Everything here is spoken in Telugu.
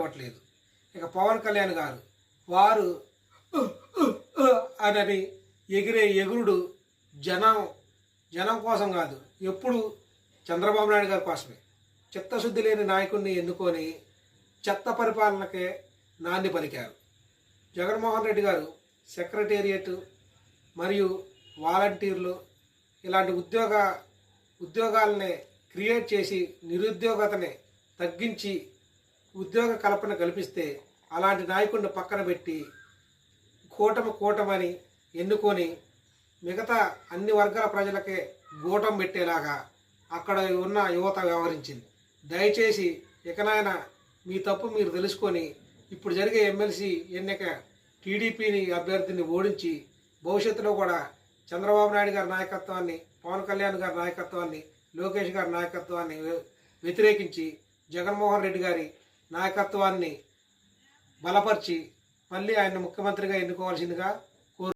ఇవ్వట్లేదు ఇక పవన్ కళ్యాణ్ గారు వారు "ఉహ్, అనని ఎగిరే ఎగురుడు జనం జనం కోసం కాదు ఎప్పుడు చంద్రబాబు నాయుడు గారి కోసమే. చిత్తశుద్ధి లేని నాయకుడిని ఎన్నుకొని చెత్త పరిపాలనకే నాంది పలికారు. జగన్మోహన్ రెడ్డి గారు సెక్రటేరియట్ మరియు వాలంటీర్లు ఇలాంటి ఉద్యోగ ఉద్యోగాలనే క్రియేట్ చేసి నిరుద్యోగతని తగ్గించి ఉద్యోగ కల్పన కల్పిస్తే అలాంటి నాయకుడిని పక్కన పెట్టి కూటమి కూటమని ఎన్నుకొని మిగతా అన్ని వర్గాల ప్రజలకే గూటం పెట్టేలాగా అక్కడ ఉన్న యువత వ్యవహరించింది. దయచేసి ఇకనైనా మీ తప్పు మీరు తెలుసుకొని ఇప్పుడు జరిగే ఎమ్మెల్సీ ఎన్నిక టీడీపీని అభ్యర్థిని ఓడించి భవిష్యత్తులో కూడా చంద్రబాబు నాయుడు గారి నాయకత్వాన్ని పవన్ కళ్యాణ్ గారి నాయకత్వాన్ని లోకేష్ గారి నాయకత్వాన్ని వ్యతిరేకించి జగన్మోహన్ రెడ్డి గారి నాయకత్వాన్ని బలపరిచి మళ్ళీ ఆయన ముఖ్యమంత్రిగా ఎన్నుకోవాల్సిందిగా